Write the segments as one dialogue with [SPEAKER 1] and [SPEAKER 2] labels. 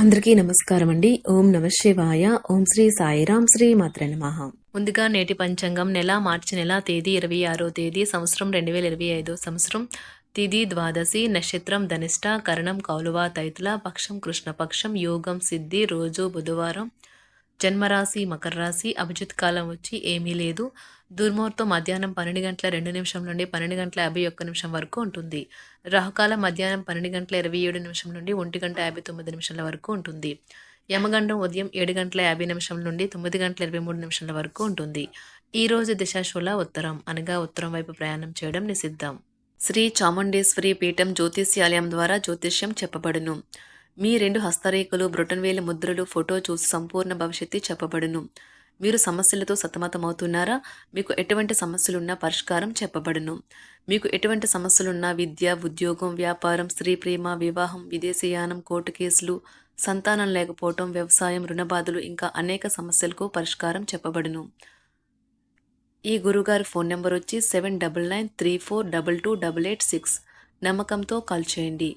[SPEAKER 1] అందరికీ నమస్కారం అండి ఓం నమ శివాయ. ఓం శ్రీ సాయిరాం శ్రీ మాత్ర నమః. ముందుగా నేటి పంచాంగం నెల మార్చి నెల తేదీ ఇరవై ఆరో తేదీ సంవత్సరం రెండు వేల ఇరవై ఐదో సంవత్సరం. తిది ద్వాదశి నక్షత్రం ధనిష్ట కరణం కౌలువ తైతుల పక్షం కృష్ణపక్షం యోగం సిద్ధి రోజు బుధవారం. జన్మరాశి మకర రాశి అభిజిత్ కాలం వచ్చి ఏమీ లేదు. దుర్ముహూర్తం మధ్యాహ్నం పన్నెండు గంటల రెండు నిమిషం నుండి పన్నెండు గంటల యాభై ఒక్క నిమిషం వరకు ఉంటుంది. రాహుకాలం మధ్యాహ్నం పన్నెండు గంటల ఇరవై ఏడు నిమిషం నుండి ఒంటి గంట యాభై తొమ్మిది నిమిషాల వరకు ఉంటుంది. యమగండం ఉదయం ఏడు గంటల యాభై నిమిషం నుండి తొమ్మిది గంటల ఇరవై మూడు నిమిషాల వరకు ఉంటుంది. ఈ రోజు దిశాశూల ఉత్తరం అనగా ఉత్తరం వైపు ప్రయాణం చేయడం నిషిద్ధం. శ్రీ చాముండేశ్వరి పీఠం జ్యోతిష్యాలయం ద్వారా జ్యోతిష్యం చెప్పబడును. మీ రెండు హస్తరేఖలు బ్రొటన్వేలు ముద్రలు ఫోటో చూసి సంపూర్ణ భవిష్యత్తు చెప్పబడును. మీరు సమస్యలతో సతమతమవుతున్నారా? మీకు ఎటువంటి సమస్యలున్నా పరిష్కారం చెప్పబడును. మీకు ఎటువంటి సమస్యలున్నా విద్య ఉద్యోగం వ్యాపారం స్త్రీ ప్రేమ వివాహం విదేశీయానం కోర్టు కేసులు సంతానం లేకపోవటం వ్యవసాయం రుణబాధలు ఇంకా అనేక సమస్యలకు పరిష్కారం చెప్పబడును. ఈ గురుగారి ఫోన్ నెంబర్ వచ్చి seven double nine three four double two double eight six. నమ్మకంతో కాల్ చేయండి.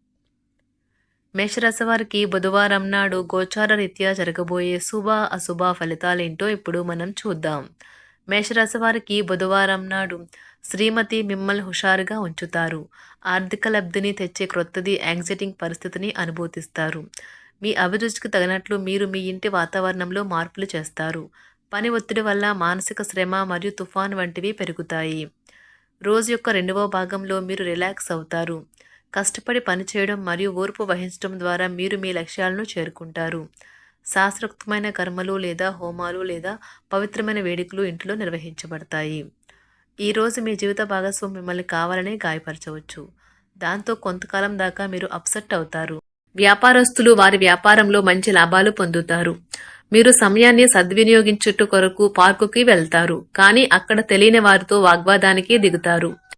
[SPEAKER 1] మేషరాశి వారికి బుధవారం నాడు గోచార రీత్యా జరగబోయే శుభ అశుభ ఫలితాలేంటో ఇప్పుడు మనం చూద్దాం. మేషరాశి వారికి బుధవారం నాడు శ్రీమతి మిమ్మల్ని హుషారుగా ఉంచుతారు. ఆర్థిక లబ్ధిని తెచ్చే క్రొత్తది యాంగ్జైటింగ్ పరిస్థితిని అనుభూతిస్తారు. మీ అభిరుచికి తగినట్లు మీరు మీ ఇంటి వాతావరణంలో మార్పులు చేస్తారు. పని ఒత్తిడి వల్ల మానసిక శ్రమ మరియు తుఫాన్ వంటివి పెరుగుతాయి. రోజు యొక్క రెండవ భాగంలో మీరు రిలాక్స్ అవుతారు. కష్టపడి పనిచేయడం మరియు ఓర్పు వహించడం ద్వారా మీరు మీ లక్ష్యాలను చేరుకుంటారు. శాస్త్రోక్తమైన కర్మలు లేదా హోమాలు లేదా పవిత్రమైన వేడుకలు ఇంట్లో నిర్వహించబడతాయి. ఈరోజు మీ జీవిత భాగస్వామి మిమ్మల్ని కావాలనే గాయపరచవచ్చు. దాంతో కొంతకాలం దాకా మీరు అప్సెట్ అవుతారు. వ్యాపారస్తులు వారి వ్యాపారంలో మంచి లాభాలు పొందుతారు. మీరు సమయాన్ని సద్వినియోగించుట కొరకు పార్కుకి వెళ్తారు. కానీ అక్కడ తెలియని వారితో వాగ్వాదానికి దిగుతారు.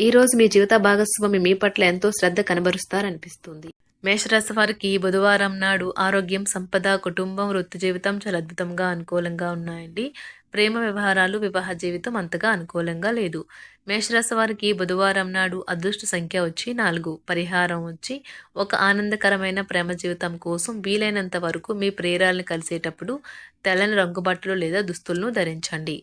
[SPEAKER 1] ఈ రోజు మీ జీవిత భాగస్వామి మీ పట్ల ఎంతో శ్రద్ధ కనబరుస్తారనిపిస్తుంది. మేషరాశి వారికి బుధవారం నాడు ఆరోగ్యం సంపద కుటుంబం వృత్తి జీవితం చాలా అద్భుతంగా అనుకూలంగా ఉన్నాయండి. ప్రేమ వ్యవహారాలు వివాహ జీవితం అంతగా అనుకూలంగా లేదు. మేషరాశి వారికి బుధవారం నాడు అదృష్ట సంఖ్య వచ్చి నాలుగు పరిహారం వచ్చి ఒక ఆనందకరమైన ప్రేమ జీవితం కోసం వీలైనంత వరకు మీ ప్రేరాలను కలిసేటప్పుడు తెల్లని రంగు బట్టలు లేదా దుస్తులను ధరించండి.